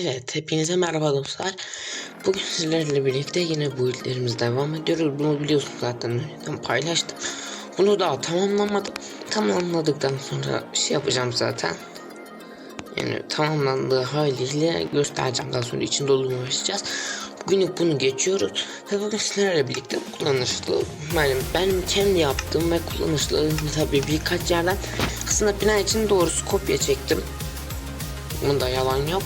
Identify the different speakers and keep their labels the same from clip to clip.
Speaker 1: Evet, hepinize merhaba dostlar. Bugün sizlerle birlikte yine bu illerimiz devam ediyoruz. Bunu biliyorsunuz zaten önceden paylaştım. Bunu daha tamamlamadım. Tamamladıktan sonra şey yapacağım zaten. Yani tamamlandığı haliyle göstereceğim. Daha sonra içinde olduğunu başlayacağız. Bugünlük bunu geçiyoruz. Ve bugün sizlerle birlikte kullanışlı, yani benim kendi yaptığım ve kullanışlı tabii birkaç yerden aslında bina için doğrusu kopya çektim. Bunda yalan yok.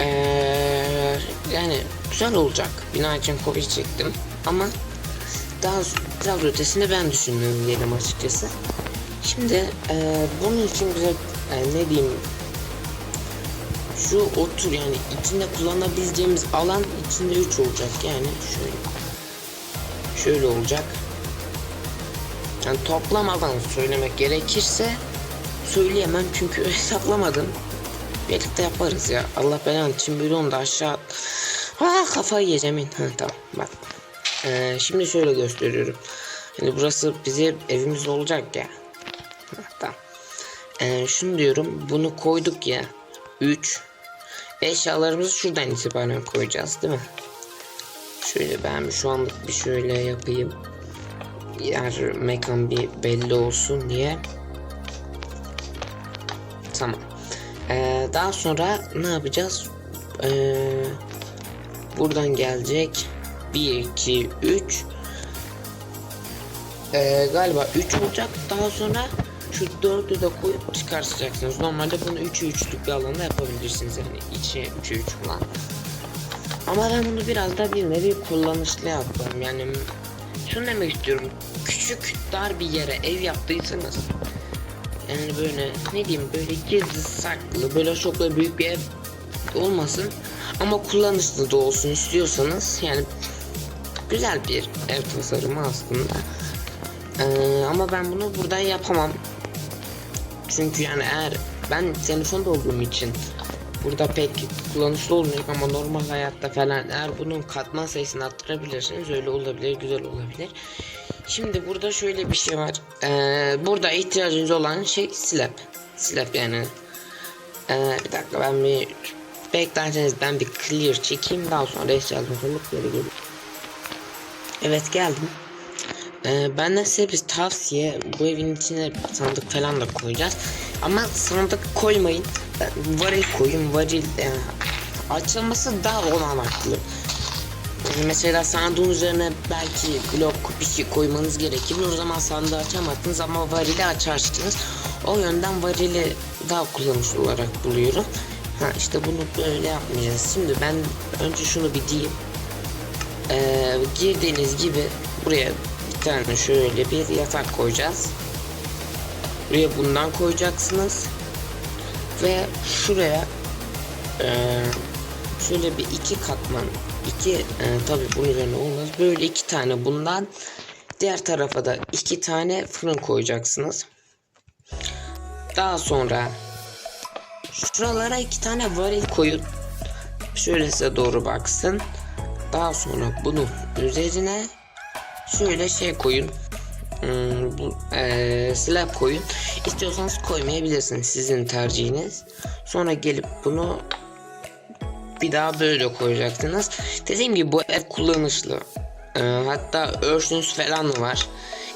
Speaker 1: Ee, yani güzel olacak. Bina için kopya çektim ama daha biraz ötesini ben düşündüm diyelim açıkçası. Şimdi e, bunun için güzel e, ne diyeyim şu otur yani içinde kullanabileceğimiz alan içinde 3 olacak yani şöyle şöyle olacak. Yani toplamadan söylemek gerekirse söyleyemem çünkü hesaplamadım. Birlikte yaparız ya. Allah belanı için böyle onu da aşağı... Ah kafayı yiyeceğim. Ha, tamam bak. Ee, şimdi şöyle gösteriyorum. Yani burası bize evimiz olacak ya. Ha, tamam. Ee, şunu diyorum. Bunu koyduk ya. 3. Eşyalarımızı şuradan itibaren koyacağız değil mi? Şöyle ben şu anlık bir şöyle yapayım. Yer mekan bir belli olsun diye. Tamam. Daha sonra ne yapacağız? Ee, buradan gelecek. 1, 2, 3. Ee, galiba 3 olacak. Daha sonra şu 4'ü de koyup çıkartacaksınız. Normalde bunu 3'ü 3'lük bir alanda yapabilirsiniz. Yani içi 3'ü 3 falan. Ama ben bunu biraz da bir nevi kullanışlı yaptım. Yani şunu demek istiyorum. Küçük dar bir yere ev yaptıysanız yani böyle ne diyeyim böyle gizli saklı böyle çok da büyük bir ev olmasın. Ama kullanışlı da olsun istiyorsanız yani güzel bir ev tasarımı aslında. Ee, ama ben bunu burada yapamam. Çünkü yani eğer ben telefonda olduğum için burada pek kullanışlı olmayacak ama normal hayatta falan eğer bunun katman sayısını arttırabilirsiniz öyle olabilir güzel olabilir Şimdi burada şöyle bir şey var. Ee, burada ihtiyacınız olan şey slab. Slab yani. Ee, bir dakika ben bir beklerseniz ben bir clear çekeyim daha sonra eşyalarımı alıp geri geleyim. Evet geldim. Ee, benden size bir tavsiye bu evin içine sandık falan da koyacağız. Ama sandık koymayın. Varil koyun. Varil yani açılması daha olanaklı. Mesela sandığın üzerine belki blok bir şey koymanız gerekir. O zaman sandığı açamazsınız ama varili açarsınız. O yönden varili daha kullanışlı olarak buluyorum. Ha işte bunu böyle yapmayacağız. Şimdi ben önce şunu bir diyeyim. Ee, girdiğiniz gibi buraya bir tane şöyle bir yatak koyacağız. Buraya bundan koyacaksınız. Ve şuraya ee, şöyle bir iki katman iki e, tabi bunun üzerine olmaz. Böyle iki tane bundan. Diğer tarafa da iki tane fırın koyacaksınız. Daha sonra şuralara iki tane varil koyun. Şöyle size doğru baksın. Daha sonra bunun üzerine şöyle şey koyun. Hmm, bu e, slab koyun. İstiyorsanız koymayabilirsiniz sizin tercihiniz. Sonra gelip bunu bir daha böyle koyacaksınız. Dediğim gibi bu ev kullanışlı. Ee, hatta örsünüz falan var.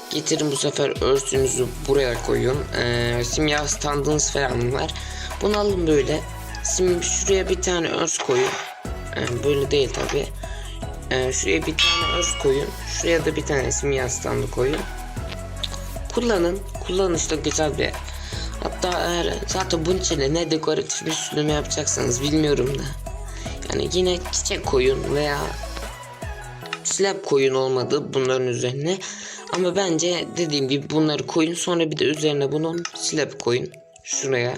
Speaker 1: Getirin bu sefer örsünüzü buraya koyun. Ee, simya standınız falan var. Bunu alın böyle. Sim şuraya bir tane örs koyun. Ee, böyle değil tabi. Ee, şuraya bir tane örs koyun. Şuraya da bir tane simya standı koyun. Kullanın. Kullanışlı güzel bir. Hatta eğer zaten bunun içine ne dekoratif bir süsleme yapacaksanız bilmiyorum da. Yani yine çiçek koyun veya slab koyun olmadı bunların üzerine. Ama bence dediğim gibi bunları koyun sonra bir de üzerine bunun slab koyun. Şuraya.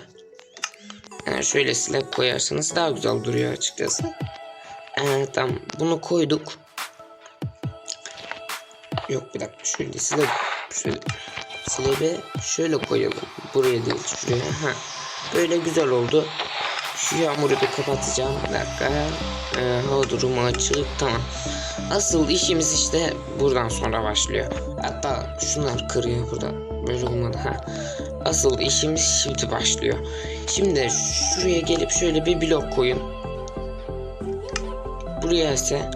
Speaker 1: Yani şöyle slab koyarsanız daha güzel duruyor açıkçası. Evet tamam bunu koyduk. Yok bir dakika şöyle slab şöyle slab'e şöyle koyalım. Buraya değil şuraya. Ha. Böyle güzel oldu. Şu yağmuru bir kapatacağım. Bir dakika. Ee, hava durumu açık. Tamam. Asıl işimiz işte buradan sonra başlıyor. Hatta şunlar kırıyor burada. Böyle olmadı. Ha. Asıl işimiz şimdi başlıyor. Şimdi şuraya gelip şöyle bir blok koyun. buraya ise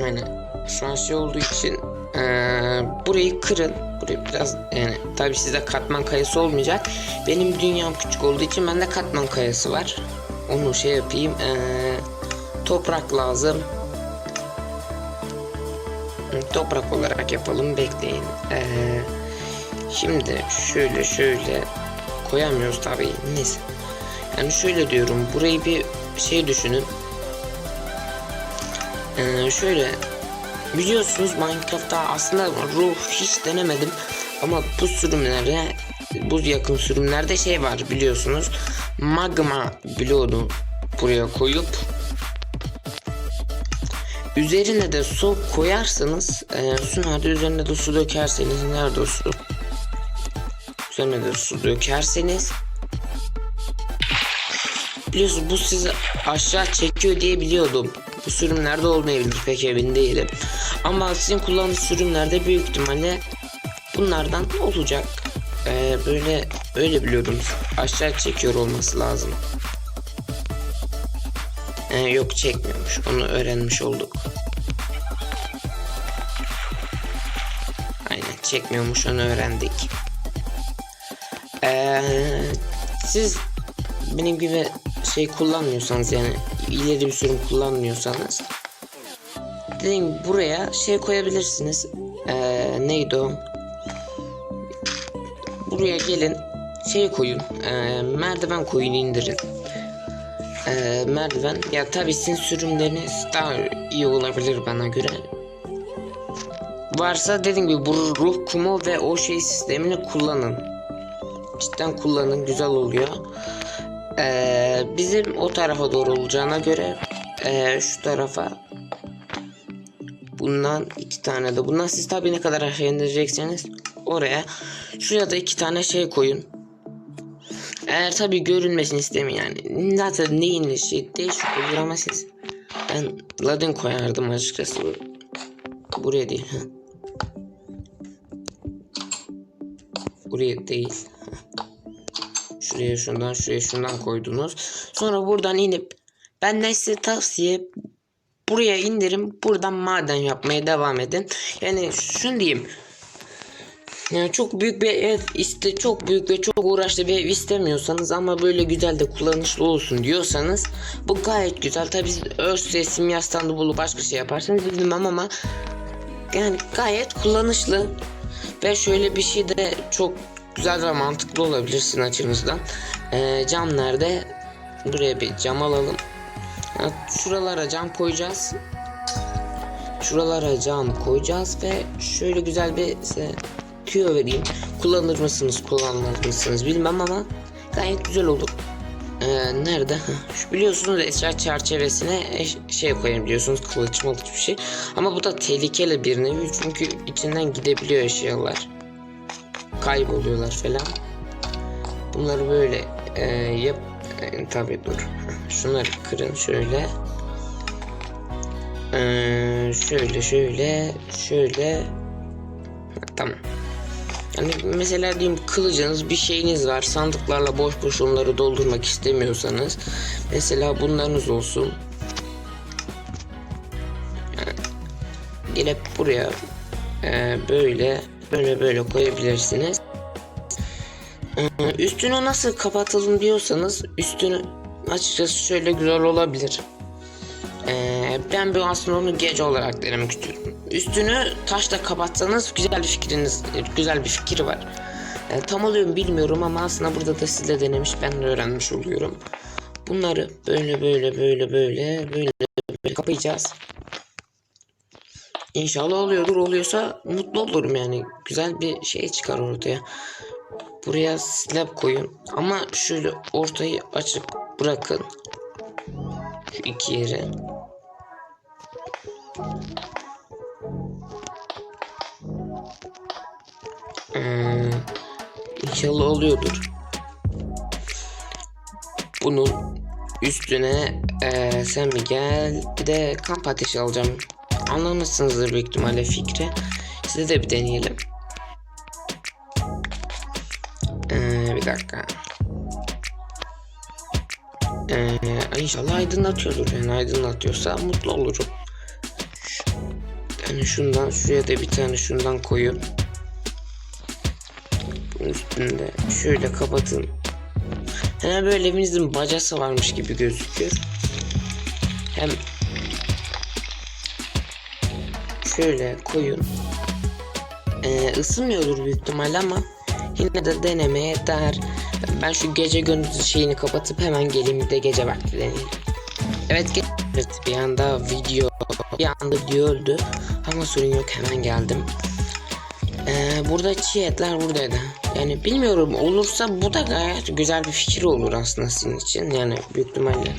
Speaker 1: yani şu an şey olduğu için eee, burayı kırın. Burayı biraz yani tabi sizde katman kayası olmayacak. Benim dünyam küçük olduğu için bende katman kayası var. Onu şey yapayım. eee, toprak lazım. Toprak olarak yapalım. Bekleyin. Eee, şimdi şöyle şöyle koyamıyoruz tabii. Neyse. Yani şöyle diyorum. Burayı bir şey düşünün. Ee, şöyle biliyorsunuz Minecraft'ta aslında ruh hiç denemedim. Ama bu sürümlerde bu yakın sürümlerde şey var biliyorsunuz. Magma bloğunu buraya koyup üzerine de su koyarsanız e, su nerede? Üzerine de su dökerseniz nerede su? Üzerine de su dökerseniz. Biliyorsunuz bu sizi aşağı çekiyor diye biliyordum. Bu sürümlerde olmayabilir pek emin değilim. Ama sizin kullandığınız sürümlerde büyük ihtimalle bunlardan olacak. Ee, böyle öyle biliyorum. Aşağı çekiyor olması lazım. Ee, yok çekmiyormuş. Onu öğrenmiş olduk. Aynen çekmiyormuş onu öğrendik. Ee, siz benim gibi şey kullanmıyorsanız yani ileri bir sürüm kullanmıyorsanız gibi buraya şey koyabilirsiniz. Ee, neydi o? Buraya gelin şey koyun. Ee, merdiven koyun indirin. Ee, merdiven ya tabi sizin sürümleriniz daha iyi olabilir bana göre. Varsa dediğim gibi bu ruh kumu ve o şey sistemini kullanın. Cidden kullanın güzel oluyor. Ee, bizim o tarafa doğru olacağına göre ee, şu tarafa bundan iki tane de bundan. Siz tabi ne kadar aşağı indirecekseniz oraya şuraya da iki tane şey koyun. Eğer tabi görünmesini istemiyor yani. Zaten neyin şey değişik olur ama siz. Ben ladin koyardım açıkçası. Buraya değil. Buraya değil. Şuraya şundan şuraya şundan koydunuz. Sonra buradan inip benden size tavsiye buraya indirim buradan maden yapmaya devam edin. Yani şunu diyeyim. Yani çok büyük bir ev iste çok büyük ve çok uğraşlı bir ev istemiyorsanız ama böyle güzel de kullanışlı olsun diyorsanız bu gayet güzel. Tabi öz resim yaz standı başka şey yaparsanız bilmem ama yani gayet kullanışlı ve şöyle bir şey de çok güzel ve mantıklı olabilir sizin açınızdan. Ee, cam nerede? Buraya bir cam alalım. Ha, şuralara cam koyacağız. Şuralara cam koyacağız ve şöyle güzel bir size tüyo vereyim. Kullanır mısınız, kullanmaz mısınız bilmem ama gayet güzel olur. Ee, nerede? Biliyorsunuz eşya çerçevesine şey koyabiliyorsunuz kılıç mılıç bir şey. Ama bu da tehlikeli bir nevi çünkü içinden gidebiliyor eşyalar kayboluyorlar falan. Bunları böyle e, yap e, tabi dur. Şunları kırın şöyle. E, şöyle şöyle şöyle. Ha, tamam. Yani mesela diyeyim kılıcınız bir şeyiniz var sandıklarla boş boş onları doldurmak istemiyorsanız mesela bunlarınız olsun. Yani gelip buraya e, böyle böyle böyle koyabilirsiniz. Ee, Üstünü nasıl kapatalım diyorsanız üstünü açıkçası şöyle güzel olabilir. Ee, ben bir aslında onu gece olarak denemek istiyorum. Üstünü taşla kapatsanız güzel bir fikriniz, güzel bir fikir var. Ee, tam oluyor mu bilmiyorum ama aslında burada da siz de denemiş ben de öğrenmiş oluyorum. Bunları böyle böyle böyle böyle böyle, böyle kapayacağız. İnşallah oluyordur. Oluyorsa mutlu olurum yani. Güzel bir şey çıkar ortaya. Buraya slab koyun. Ama şöyle ortayı açık bırakın. Şu iki yere. Ee, inşallah oluyordur. Bunun üstüne eee, sen bir gel. Bir de kamp ateşi alacağım. Anlamışsınızdır büyük ihtimalle fikri. Size de bir deneyelim. Dakika. Ee, inşallah aydınlatıyordur. Yani aydınlatıyorsa mutlu olurum. Yani şundan şuraya da bir tane şundan koyun. Üstünde şöyle kapatın. Hemen böyle evinizin bacası varmış gibi gözüküyor. Hem şöyle koyun. Ee, ısınmıyordur büyük ihtimalle ama yine de denemeye değer. Ben şu gece gündüz şeyini kapatıp hemen geleyim bir de gece vakti deneyeyim. Evet bir anda video bir anda video öldü ama sorun yok hemen geldim. Ee, burada çiğ etler buradaydı. Yani bilmiyorum olursa bu da gayet güzel bir fikir olur aslında sizin için. Yani büyük ihtimalle.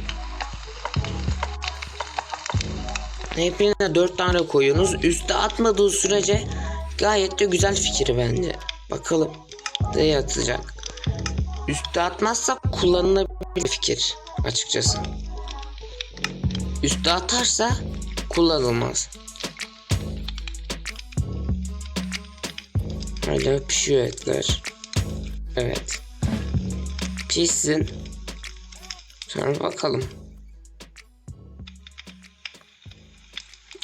Speaker 1: Hepine dört tane koyuyorsunuz. Üste atmadığı sürece gayet de güzel fikir bence. Bakalım ne atacak. Üste atmazsa kullanılabilir fikir açıkçası. Üste atarsa kullanılmaz. Hala pişiyor etler. Evet. Pişsin. Sonra bakalım.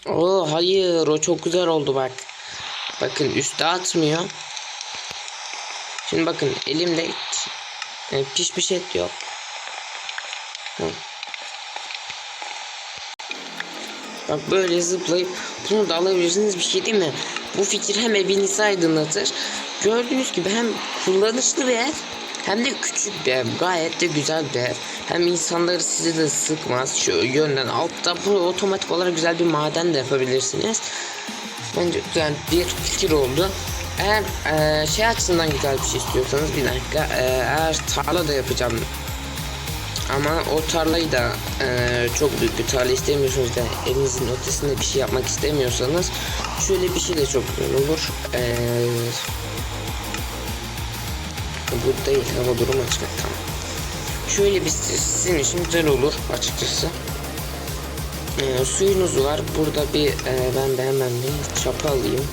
Speaker 1: Oo hayır o çok güzel oldu bak. Bakın üstte atmıyor. Şimdi bakın elimde hiç e, pişmiş et yok. Hı. Bak böyle zıplayıp bunu da alabilirsiniz bir şey değil mi? Bu fikir hem evinizi aydınlatır. Gördüğünüz gibi hem kullanışlı bir ev hem de küçük bir ev. Gayet de güzel bir ev. Hem insanları sizi de sıkmaz. Şu yönden altta bu otomatik olarak güzel bir maden de yapabilirsiniz. Bence güzel bir fikir oldu. Eğer e, şey açısından güzel bir şey istiyorsanız bir dakika. E, eğer tarla da yapacağım ama o tarlayı da e, çok büyük bir tarla istemiyorsunuz da evinizin ötesinde bir şey yapmak istemiyorsanız şöyle bir şey de çok güzel olur. E, bu değil hava durumu açık tamam. Şöyle bir sizin için güzel olur açıkçası. E, suyunuz var. Burada bir e, ben de hemen bir çapa alayım.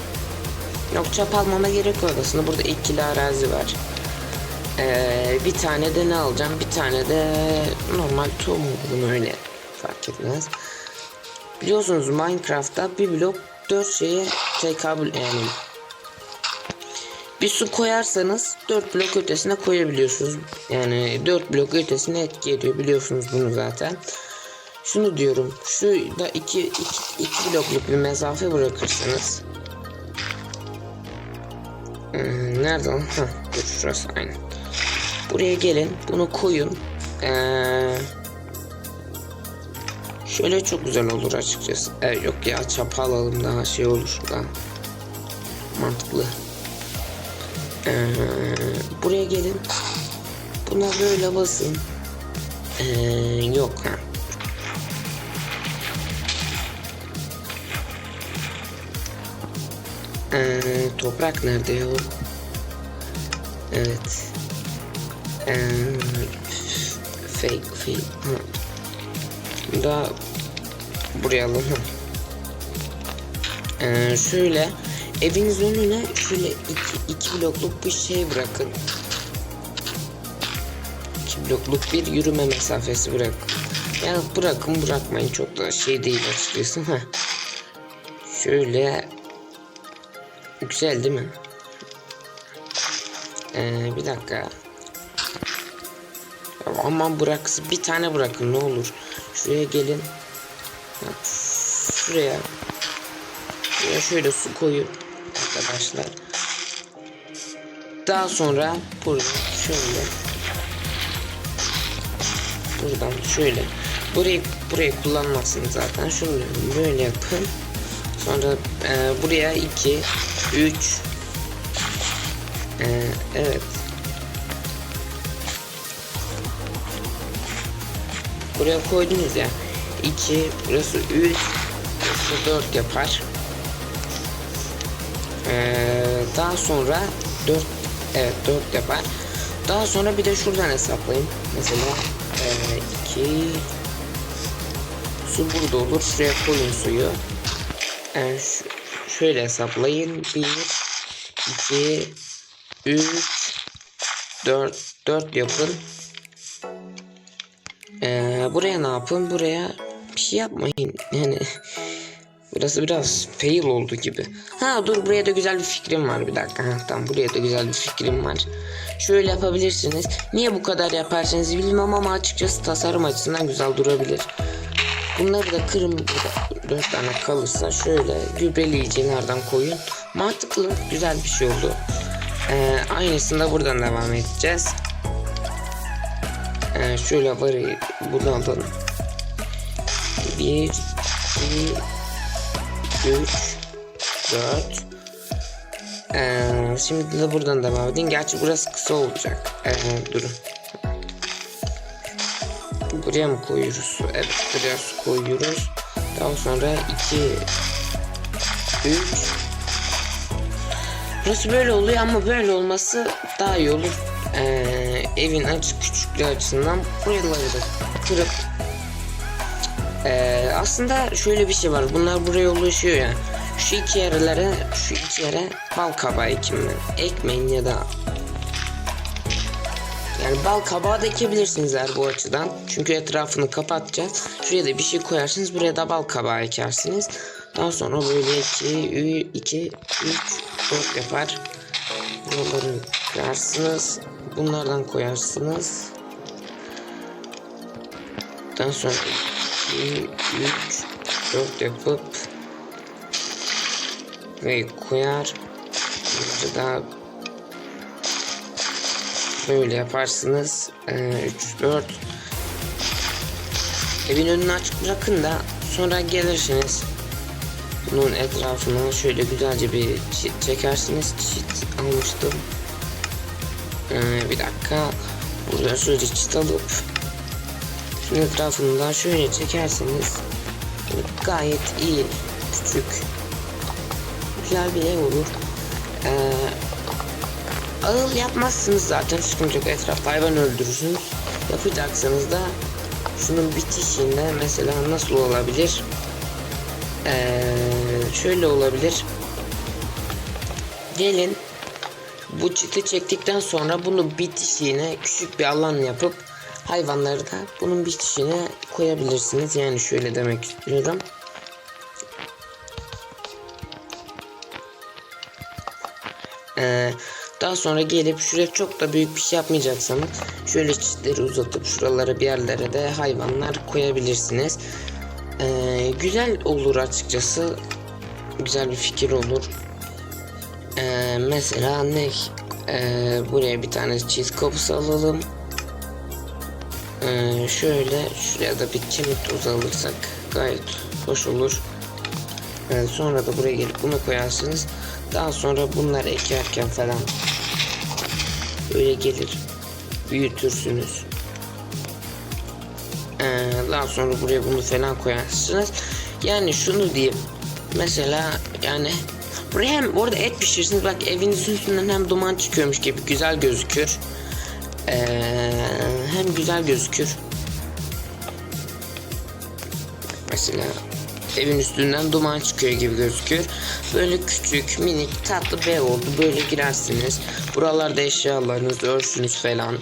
Speaker 1: Yok çap almama gerek yok aslında. Burada ikili arazi var. Ee, bir tane de ne alacağım? Bir tane de normal tohum bunu öyle fark etmez. Biliyorsunuz Minecraft'ta bir blok 4 şeye tekabül yani bir su koyarsanız 4 blok ötesine koyabiliyorsunuz. Yani 4 blok ötesine etki ediyor biliyorsunuz bunu zaten. Şunu diyorum. Şu da 2 2 2 blokluk bir mesafe bırakırsanız ee, nerede lan? Heh, dur şurası aynı. Buraya gelin. Bunu koyun. Ee, şöyle çok güzel olur açıkçası. Ee, yok ya çapa alalım daha şey olur. Daha mantıklı. Ee, buraya gelin. Buna böyle basın. Ee, yok ha. Ee, toprak nerede ya? Evet. Ee, fake fake. Ha. Da buraya alalım. Ee, şöyle eviniz önüne şöyle iki, iki blokluk bir şey bırakın. İki blokluk bir yürüme mesafesi bırakın. Ya bırakın bırakmayın çok da şey değil açıkçası. Ha. Şöyle Güzel değil mi? Ee, bir dakika. Ya aman bıraksın. Bir tane bırakın ne olur. Şuraya gelin. Şuraya. Şuraya şöyle su koyun. Arkadaşlar. Daha sonra burada şöyle. Buradan şöyle. Burayı burayı kullanmazsınız zaten. Şunu böyle yapın. Sonra e, buraya 2 3 ee, Evet. Buraya koydunuz ya. 2 burası 3 burası 4 yapar. Ee, Daha sonra 4 Evet 4 yapar. Daha sonra bir de şuradan hesaplayın Mesela 2 e, Su burada olur. Şuraya koyun suyu yani şöyle hesaplayın. 1 2 3 4 4 yapın. Ee, buraya ne yapın? Buraya bir şey yapmayın. Yani burası biraz fail oldu gibi. Ha dur buraya da güzel bir fikrim var bir dakika. Ha, tamam buraya da güzel bir fikrim var. Şöyle yapabilirsiniz. Niye bu kadar yaparsınız bilmem ama açıkçası tasarım açısından güzel durabilir. Bunları da kırmızı dört tane kalırsa şöyle gübreleyicilerden koyun. Mantıklı güzel bir şey oldu. Ee, aynısını da buradan devam edeceğiz. Ee, şöyle varı bunu alalım. 1 2 3 4 ee, Şimdi de buradan devam edin. Gerçi burası kısa olacak. Ee, durun. Buraya mı koyuyoruz? Evet buraya su koyuyoruz. Daha sonra 2 3 Burası böyle oluyor ama böyle olması daha iyi olur. Ee, evin açık küçüklüğü açısından buraları da kırıp ee, aslında şöyle bir şey var. Bunlar buraya ulaşıyor ya. Şu iki yerlere, şu iki yere bal kabağı ekin ekmeyin ya da yani bal kabağı da ekebilirsiniz eğer bu açıdan. Çünkü etrafını kapatacağız. Şuraya da bir şey koyarsınız. Buraya da bal kabağı ekersiniz. Daha sonra böyle 2, 2, 3, 4 yapar. Buraları koyarsınız. Bunlardan koyarsınız. Daha sonra 2, 3, 4 yapıp ve koyar. Burada da böyle yaparsınız. 3, 4 Evin önünü açık bırakın da sonra gelirsiniz. Bunun etrafına şöyle güzelce bir çit çekersiniz. Çit almıştım. Ee, bir dakika. Burada şöyle çit alıp şunun etrafından şöyle çekerseniz gayet iyi, küçük, güzel bir ev olur. Ee, ağıl yapmazsınız zaten sıkıntı yok. Etrafta hayvan öldürürsünüz. Yapacaksanız da şunun bitişinde mesela nasıl olabilir? Ee, şöyle olabilir. Gelin bu çiti çektikten sonra bunu bitişine küçük bir alan yapıp hayvanları da bunun bitişine koyabilirsiniz. Yani şöyle demek istiyorum. Ee, daha sonra gelip şuraya çok da büyük bir şey yapmayacaksanız şöyle çitleri uzatıp şuralara bir yerlere de hayvanlar koyabilirsiniz. Ee, güzel olur açıkçası. Güzel bir fikir olur. Ee, mesela ne? Ee, buraya bir tane çiz kapısı alalım. Ee, şöyle şuraya da bir kemik tozu alırsak gayet hoş olur. Ee, sonra da buraya gelip bunu koyarsınız. Daha sonra bunları ekerken falan böyle gelir büyütürsünüz. Ee, daha sonra buraya bunu falan koyarsınız. Yani şunu diyeyim. Mesela yani buraya hem orada et pişirirsiniz. Bak evinizin üstünden hem duman çıkıyormuş gibi güzel gözükür. Ee, hem güzel gözükür. Mesela evin üstünden duman çıkıyor gibi gözüküyor. Böyle küçük minik tatlı bir ev oldu. Böyle girersiniz. Buralarda eşyalarınız, örsünüz falan.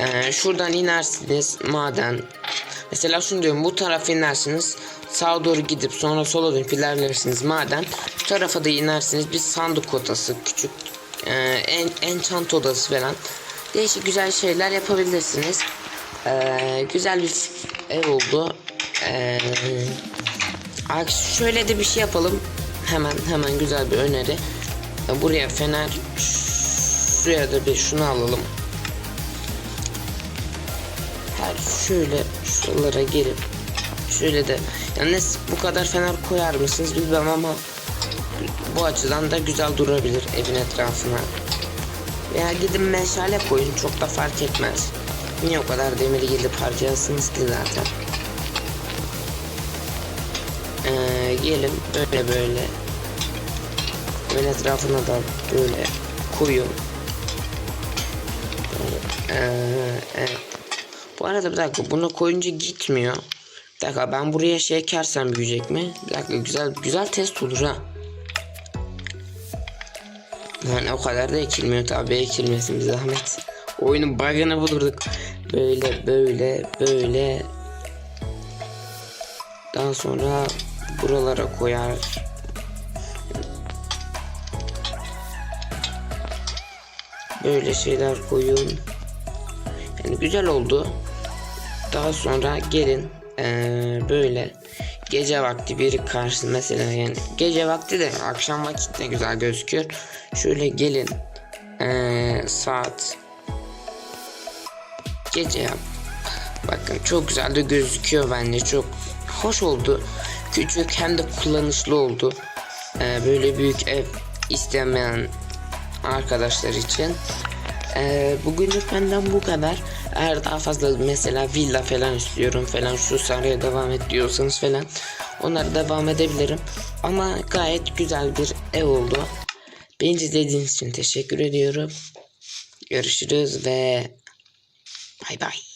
Speaker 1: Ee, şuradan inersiniz maden. Mesela şunu diyorum bu tarafa inersiniz. Sağa doğru gidip sonra sola dönüp ilerlersiniz maden. Bu tarafa da inersiniz bir sandık odası küçük e, en, enchant odası falan. Değişik güzel şeyler yapabilirsiniz. Ee, güzel bir ev oldu. Ee, şöyle de bir şey yapalım. Hemen hemen güzel bir öneri. Buraya fener şuraya da bir şunu alalım. Her şöyle şuralara gelip şöyle de yani bu kadar fener koyar mısınız bilmem ama bu açıdan da güzel durabilir evin etrafına. Veya gidin meşale koyun çok da fark etmez. Niye o kadar demiri gidip harcayasınız ki zaten. Gelin böyle böyle. Evin etrafına da böyle koyun. Ee, evet. Bu arada bir dakika buna koyunca gitmiyor. Bir dakika ben buraya şey ekersem büyüyecek mi? Bir dakika güzel güzel test olur ha. Yani o kadar da ekilmiyor tabi ekilmesin bir zahmet. Oyunun bug'ını bulurduk. Böyle böyle böyle. Daha sonra buralara koyar. Böyle şeyler koyun. Yani güzel oldu. Daha sonra gelin eee, böyle gece vakti bir karşı mesela yani gece vakti de akşam vakit de güzel gözüküyor. Şöyle gelin eee, saat gece yap. Bakın çok güzel de gözüküyor bence çok hoş oldu. Küçük hem de kullanışlı oldu. Eee, böyle büyük ev istemeyen arkadaşlar için. Ee, bugünlük benden bu kadar. Eğer daha fazla mesela villa falan istiyorum falan şu sarıya devam et diyorsanız falan onlara devam edebilirim. Ama gayet güzel bir ev oldu. Beni izlediğiniz için teşekkür ediyorum. Görüşürüz ve bay bay.